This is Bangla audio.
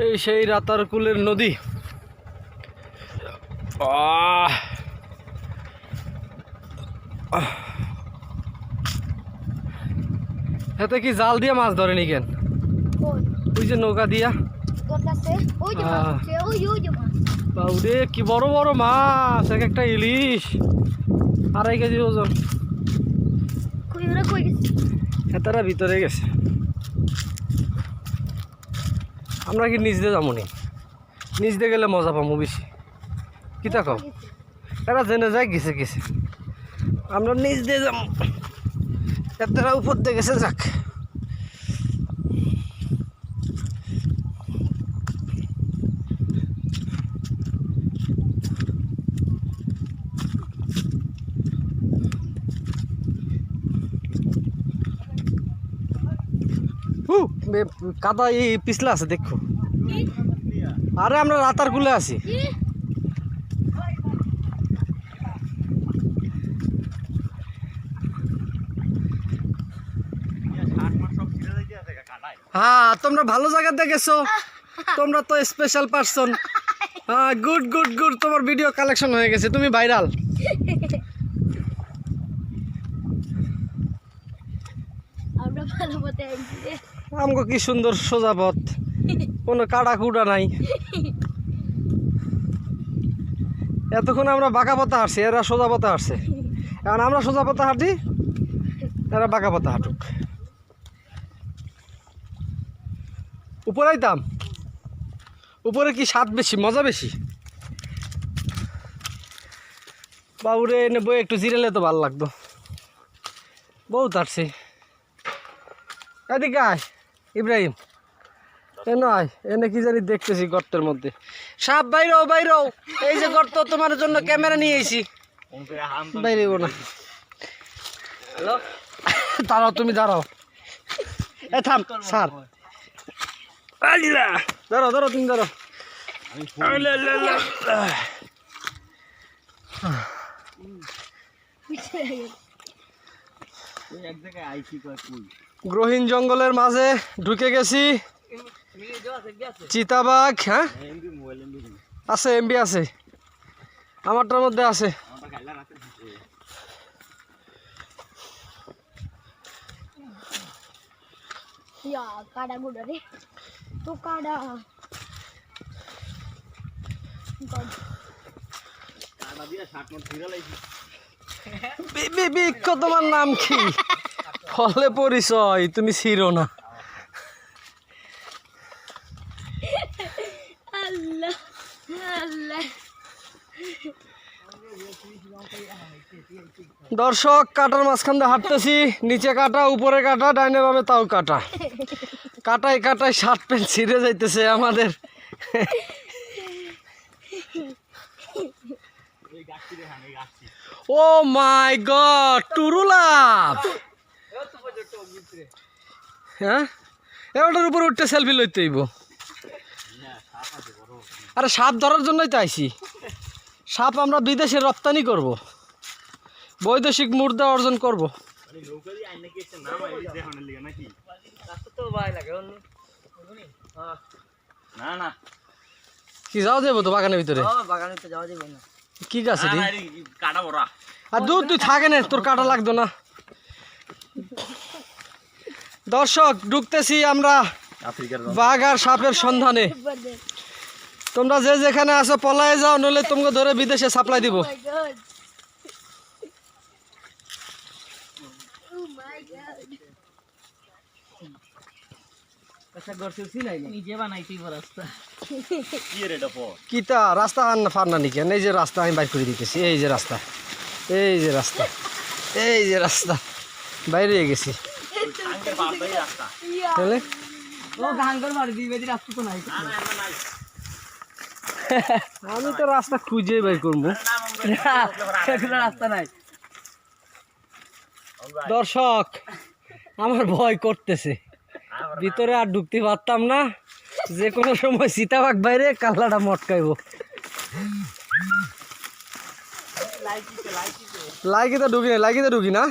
এই সেই রাতারকুলের নদী! এতে কি জাল দিয়ে মাছ ধরেনি কেন? কই ওই যে নৌকা দিয়া। বাউরে কি বড় বড় মাছ এক একটা ইলিশ আড়াই কেজি ওজন। হেতারা ভিতরে গেছে। আমরা কি নিচ দিয়ে যাব নি? নিচ দিয়ে গেলে মজা পাবো বেশি। কি কও? এরা জেনে যায় গেছে গেছে। আমরা নিচ দিয়ে যাব এত উপর দিয়ে গেছে, যাক। কাদা এই পিছলা আছে, দেখো। আরে, আমরা রাতার কুলে আছি। হ্যাঁ তোমরা ভালো জায়গাতে গেছো। তোমরা তো স্পেশাল পার্সন হ্যাঁ গুড গুড গুড তোমার ভিডিও কালেকশন হয়ে গেছে। তুমি ভাইরাল আমরা ভালো মতো আমাকে কি সুন্দর সোজা পথ। কোনো কাটা কুটা নাই। এতক্ষণ আমরা বাঁকা পথে হাঁটছি, এরা সোজা পথে হাঁটছে। এখন আমরা সোজা পথে হাঁটি, এরা বাঁকা পথে হাঁটুক। উপরে আইতাম। উপরে কি স্বাদ বেশি, মজা বেশি? বাবুরে এনে বই একটু জিরেলে তো ভালো লাগতো। বহুত হাঁটছি। এদিকে আয়। ইব্রাহিম এ নয় এনে কি জানি দেখতেছি গর্তের মধ্যে। সাপ বাইরো বাইরো এই যে গর্ত তোমার জন্য ক্যামেরা নিয়ে এসি বাইরে না। দাঁড়াও তুমি দাঁড়াও। এ থাম স্যার দাঁড়াও দাঁড়াও তুমি দাঁড়াও। আলিলা। গ্রহীণ জঙ্গলের মাঝে ঢুকে গেছি। চিতাবাঘ হ্যাঁ? আছে এমবি আছে। আমারটার মধ্যে আছে। ইয়া তোমার নাম কি? ফলে পরিচয় তুমি ছিড়ো না। দর্শক কাটার মাঝখান দিয়ে হাঁটতেছি নিচে কাটা উপরে কাটা ডাইনে বামে তাও কাটা। কাটাই কাটাই শার্ট প্যান্ট ছিঁড়ে যাইতেছে আমাদের। ও মাই গড টুরুলাপ! হ্যাঁ? এবারটার উপরে উঠতে সেলফি লইতে হইব। আরে সাপ ধরার জন্যই তো আইছি। সাপ আমরা বিদেশে রপ্তানি করব। বৈদেশিক মুদ্রা অর্জন করব। না না। কি যাওয়া যাব তো বাগানের ভিতরে? না। কি গাছ আর দুধ তুই থাকে না তোর কাটা লাগতো না। দর্শক ঢুকতেছি আমরা আফ্রিকার বাঘ আর সাপের সন্ধানে। তোমরা যে যেখানে আছো পলায়ে যাও নইলে তোমাকে ধরে বিদেশে সাপ্লাই দিব। Oh কিতা রাস্তা। আন নিকেন এই যে রাস্তা আমি বাইর করে দিতেছি এই যে রাস্তা এই যে রাস্তা এই যে রাস্তা বাইরে গেছি। তাহলে? ও গাঙ্গল মারি দিবে রাস্তা তো নাই। না না নাই। আমি তো রাস্তা খুঁজে বের করব। রাস্তা নাই। দর্শক আমার ভয় করতেছে। ভিতরে আর ঢুকতে পারতাম না। যে কোনো সময় সীতাবাগ বাইরে কাল্লাটা মটকাইবো। লাইকিতে ঢুকি না লাইকিতে ঢুকি না।